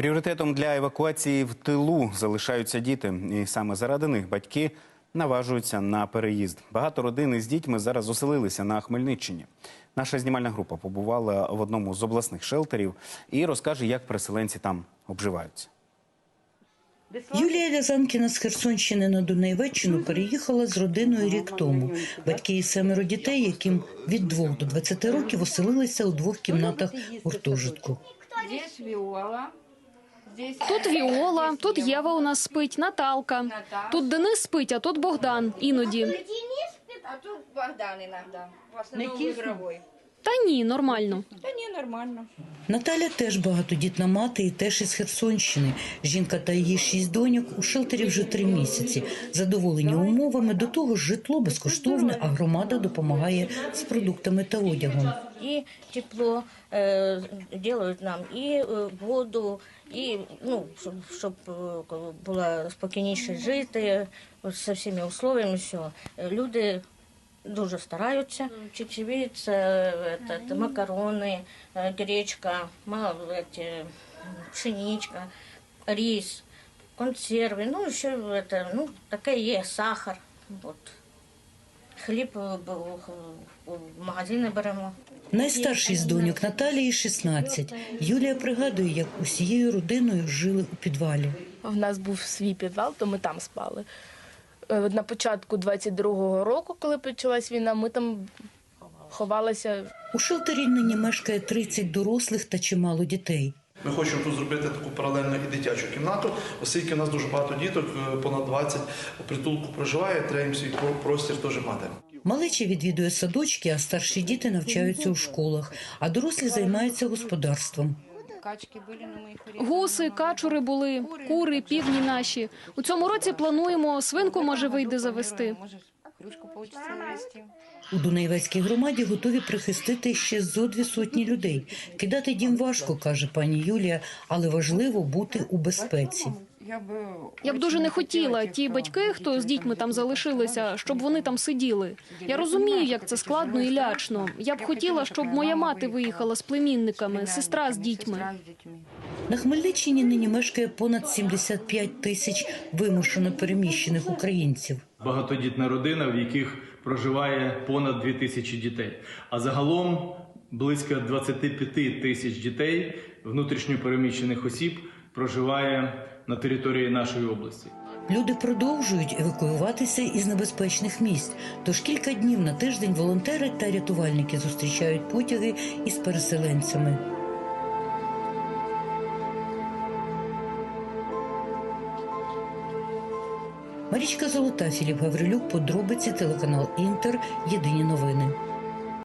Пріоритетом для евакуації в тилу залишаються діти, і саме заради них батьки наважуються на переїзд. Багато родин із дітьми зараз оселилися на Хмельниччині. Наша знімальна група побувала в одному з обласних шелтерів і розкаже, як переселенці там обживаються. Юлія В'язанкіна з Херсонщини на Донеччину переїхала з родиною рік тому. Батьки і семеро дітей, яким від 2 до 20 років оселилися у двох кімнатах гуртожитку. Здесь Тут Віола, тут Єва у нас спить, Наталка. Тут Денис спить, а тут Богдан іноді. а тут Богдан іноді. В основном игровой. Та ні, нормально. Нормально. Наталя теж багатодітна мати і теж із Херсонщини. Жінка та її шість доньок у шелтері вже три місяці. Задоволені умовами, до того ж житло безкоштовне, а громада допомагає з продуктами та одягом. и тепло э, делают нам, и э, воду, і ну, щоб, щоб е, було спокійніше жити от со всіми условиями. Все. Е, Люди дуже стараються. Чечевиць, е, этот, макарони, е, гречка, ма- эти, пшеничка, рис, консерви, ну, ще это, ну, таке є сахар. От. Хліб е, б- в магазини беремо. Найстарший з доньок Наталії 16. Юлія пригадує, як усією родиною жили у підвалі. В нас був свій підвал, то ми там спали. Е, На початку 22-го року, коли почалась війна, ми там ховалися. У шелтері нині мешкає 30 дорослих та чимало дітей. Ми хочемо тут зробити таку паралельну і дитячу кімнату, оскільки у нас дуже багато діток, е, понад 20 у притулку проживає, треба їм свій про- простір теж мати. Малеча відвідує садочки, а старші діти навчаються у школах, а дорослі займаються господарством. Качки урезали. Гуси, качури були, кури, півні наші. У цьому році плануємо свинку, може, вийде завести. Може, крючку получится завести. У Дунаєвецькій громаді готові прихистити ще зо дві сотні людей. Кидати дім важко, каже пані Юлія, але важливо бути у безпеці. Я бы, Я б дуже не хотіла ті батьки, хто з дітьми там залишилися, щоб вони там сиділи. Я розумію, як це складно і лячно. Я б хотіла, щоб моя мати виїхала з племінниками, сестра з дітьми. Сестра с детьми. На Хмельниччині нині мешкає понад 75 тисяч вимушено переміщених українців. багатодітна родина, в яких проживає понад 2 тисячі дітей. А загалом близько 25 тисяч дітей внутрішньопереміщених осіб проживає на території нашої області. Люди продовжують евакуюватися із небезпечних місць. Тож кілька днів на тиждень волонтери та рятувальники зустрічають потяги із переселенцями. Марічка Золота, Філіп Гаврилюк, подробиці, телеканал Інтер. Єдині новини.